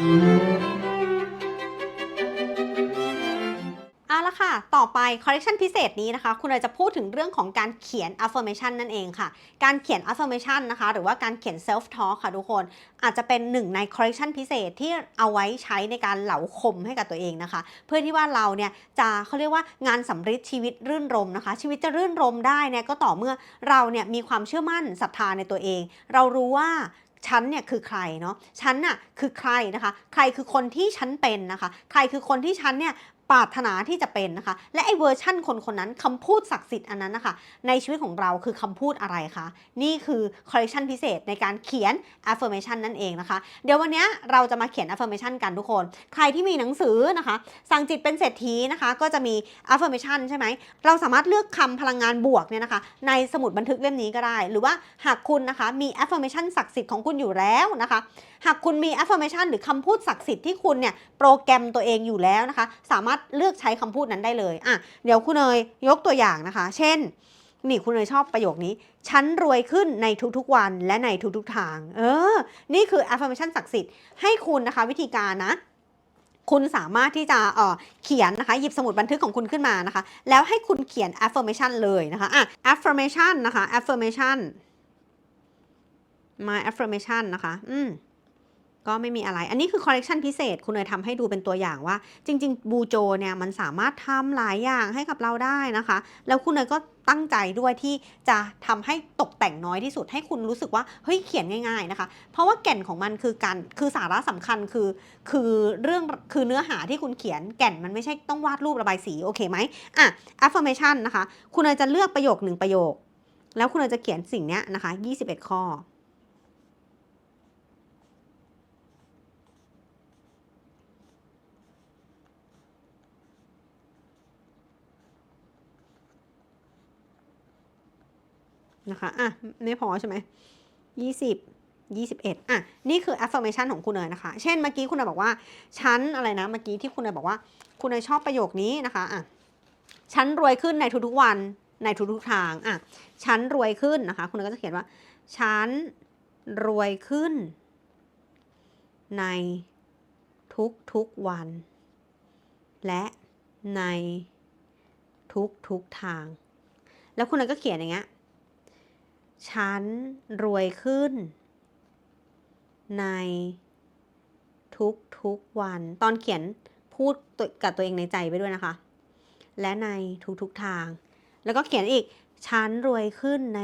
เอาละค่ะ ต่อไปคอลเล t ชันพิเศษนี้นะคะ คุณเนยจะพูดถึงเรื่องของการเขียน affirmation นั่นเองค่ะ การเขียน affirmation นะคะ หรือว่าการเขียน self talk ค่ะทุกคน อาจจะเป็นหนึ่งในคอลเล t ชันพิเศษที่เอาไว้ใช้ในการเหลาคมให้กับตัวเองนะคะ เพื่อที่ว่าเราเนี่ยจะเขาเรียกว่างานสำริดชีวิตรื่นรมนะคะ ชีวิตจะรื่นรมได้เนี่ยก็ต่อเมื่อเราเนี่ยมีความเชื่อมั่นศรัทธาในตัวเอง เรารู้ว่า ฉันเนี่ยคือใครเนาะฉันน่ะคือใครนะคะ ใครคือคนที่ฉันเป็นนะคะ ใครคือคนที่ฉันเนี่ย ปรารถนาที่จะเป็นนะคะ และไอ้เวอร์ชั่นคนคนนั้นคำพูดศักดิ์สิทธิ์อันนั้นนะคะในชีวิตของเราคือคำพูดอะไรคะนี่คือคอลเล t ชันพิเศษในการเขียน affirmation นั่นเองนะคะ เดี๋ยววันนี้เราจะมาเขียน affirmation กันทุกคน ใครที่มีหนังสือนะคะ สั่งจิตเป็นเศรษฐีนะคะ ก็จะมี affirmation ใช่ไหมเราสามารถเลือกคำพลังงานบวกเนี่ยนะคะในสมุดบันทึกเล่มนี้ก็ได้ หรือว่าหากคุณนะคะมี affirmation ศักดิ์สิทธิ์ของคุณอยู่แล้วนะคะ หากคุณมี affirmation หรือคำพูดศักดิ์สิทธิ์ที่คุณเนี่ยโปรแกรมตัวเองอยู่แล้วนะคะ สามารถเลือกใช้คำพูดนั้นได้เลยอะเดี๋ยวคุณเนยยกตัวอย่างนะคะ เช่น นี่คุณเนยชอบประโยคนี้ ฉันรวยขึ้นในทุกๆวันและในทุกๆทาง เออ นี่คือ affirmation ศักดิ์สิทธิ์ให้คุณนะคะ วิธีการนะคุณสามารถที่จะเอ่อเขียนนะคะหยิบสมุดบันทึกของคุณขึ้นมานะคะ แล้วให้คุณเขียน affirmation เลยนะคะอะ affirmation นะคะ affirmation my affirmation นะคะ อืม ก็ไม่มีอะไร อันนี้คือคอลเลกชันพิเศษ คุณเนยทำให้ดูเป็นตัวอย่างว่า จริง ๆ บูโจเนี่ยมันสามารถทำหลายอย่างให้กับเราได้นะคะ แล้วคุณเนยก็ตั้งใจด้วยที่จะทำให้ตกแต่งน้อยที่สุด ให้คุณรู้สึกว่า เฮ้ยเขียนง่ายๆนะคะ เพราะว่าแก่นของมันคือการ คือสาระสำคัญคือ คือเรื่อง คือเนื้อหาที่คุณเขียน แก่นมันไม่ใช่ต้องวาดรูประบายสีโอเคไหมอะ affirmation นะคะ คุณเนยจะเลือกประโยคหนึ่งประโยค แล้วคุณเนยจะเขียนสิ่งเนี้ยนะคะ 21 ข้อ นะคะ อะ ไม่พอใช่ไหมยี่สิบยี่สิบเอ็ดอะ นี่คือ affirmation ของคุณเนยนะคะ เช่นเมื่อกี้คุณเนยบอกว่า ฉันอะไรนะ เมื่อกี้ที่คุณเนยบอกว่า คุณเนยชอบประโยคนี้นะคะ อะ ฉันรวยขึ้นในทุกๆวัน ในทุกๆทาง อะ ฉันรวยขึ้นนะคะ คุณเนยก็จะเขียนว่า ฉันรวยขึ้น ในทุกๆวัน และในทุกๆทาง แล้วคุณเนยก็เขียนอย่างเงี้ย ฉันรวยขึ้น ในทุกๆวัน ตอนเขียนพูดกับตัวเองในใจไปด้วยนะคะ และในทุกๆทาง แล้วก็เขียนอีกฉันรวยขึ้นใน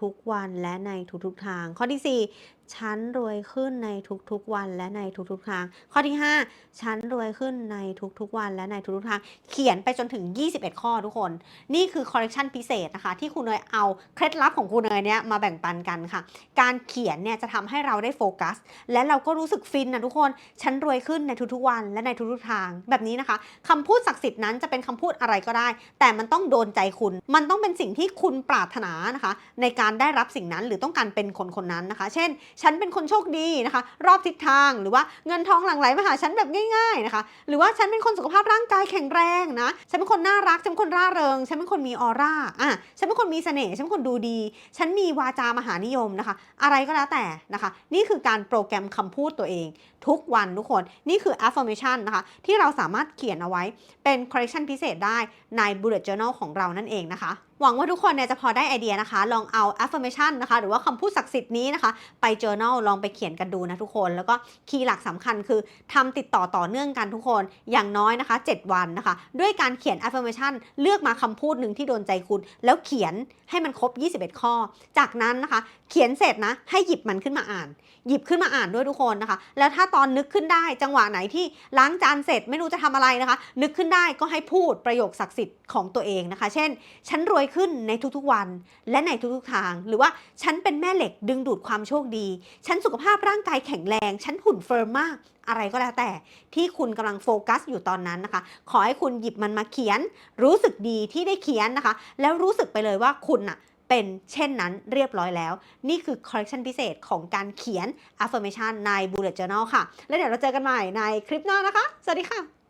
ทุกๆวันและในทุกๆทาง ข้อที่ 4 ฉันรวยขึ้นในทุกๆวันและในทุกๆทางข้อที่ 5 ฉันรวยขึ้นในทุกๆวันและในทุกๆทางเขียนไปจนถึง 21 ข้อทุกคน นี่คือคอลเลกชันพิเศษนะคะที่คุณเนยเอาเคล็ดลับของคุณเนยเนี่ยมาแบ่งปันกันค่ะ การเขียนเนี่ยจะทำให้เราได้โฟกัส และเราก็รู้สึกฟินนะทุกคน ฉันรวยขึ้นในทุกๆวันและในทุกๆทาง แบบนี้นะคะคำพูดศักดิ์สิทธิ์นั้นจะเป็นคำพูดอะไรก็ได้ แต่มันต้องโดนใจคุณ มันต้องเป็นสิ่งที่คุณปรารถนานะคะ ในการได้รับสิ่งนั้นหรือต้องการเป็นคนคนนั้นนะคะ เช่นฉันเป็นคนโชคดีนะคะ รอบทิศทางหรือว่าเงินทองหลั่งไหลมาหาฉันแบบง่ายๆนะคะ หรือว่าฉันเป็นคนสุขภาพร่างกายแข็งแรงนะ ฉันเป็นคนน่ารัก ฉันเป็นคนร่าเริง ฉันเป็นคนมีออร่าอะฉันเป็นคนมีเสน่ห์ฉันเป็นคนดูดี ฉันมีวาจามหานิยมนะคะ อะไรก็แล้วแต่นะคะ นี่คือการโปรแกรมคำพูดตัวเอง ทุกวันทุกคนนี่คือ affirmation นะคะที่เราสามารถเขียนเอาไว้เป็น correction พิเศษได้ใน bullet journal ของเรานั่นเองนะคะหวังว่าทุกคนเนี่ยจะพอได้ไอเดียนะคะ ลองเอา affirmation นะคะ หรือว่าคำพูดศักดิ์สิทธิ์นี้นะคะ ไป journal ลองไปเขียนกันดูนะทุกคน แล้วก็คีย์หลักสำคัญคือทำติดต่อต่อเนื่องกันทุกคน อย่างน้อยนะคะ 7 วันนะคะ ด้วยการเขียน affirmation เลือกมาคำพูดหนึ่งที่โดนใจคุณ แล้วเขียนให้มันครบ 21 ข้อ จากนั้นนะคะ เขียนเสร็จนะ ให้หยิบมันขึ้นมาอ่าน หยิบขึ้นมาอ่านด้วยทุกคนนะคะ แล้วถ้าตอนนึกขึ้นได้ จังหวะไหนที่ล้างจานเสร็จไม่รู้จะทำอะไรนะคะ นึกขึ้นได้ก็ให้พูดประโยคศักดิ์สิทธิ์ของตัวเองนะคะ เช่น ฉันรวยขึ้นในทุกๆวัน และในทุกๆทาง หรือว่าฉันเป็นแม่เหล็กดึงดูดความโชคดี ฉันสุขภาพร่างกายแข็งแรง ฉันหุ่นเฟิร์มมาก อะไรก็แล้วแต่ ที่คุณกำลังโฟกัสอยู่ตอนนั้นนะคะ ขอให้คุณหยิบมันมาเขียน รู้สึกดีที่ได้เขียนนะคะ แล้วรู้สึกไปเลยว่าคุณน่ะเป็นเช่นนั้นเรียบร้อยแล้ว นี่คือคอลเลกชันพิเศษของการเขียน affirmation ใน bullet journal ค่ะ แล้วเดี๋ยวเราเจอกันใหม่ในคลิปหน้านะคะ สวัสดีค่ะ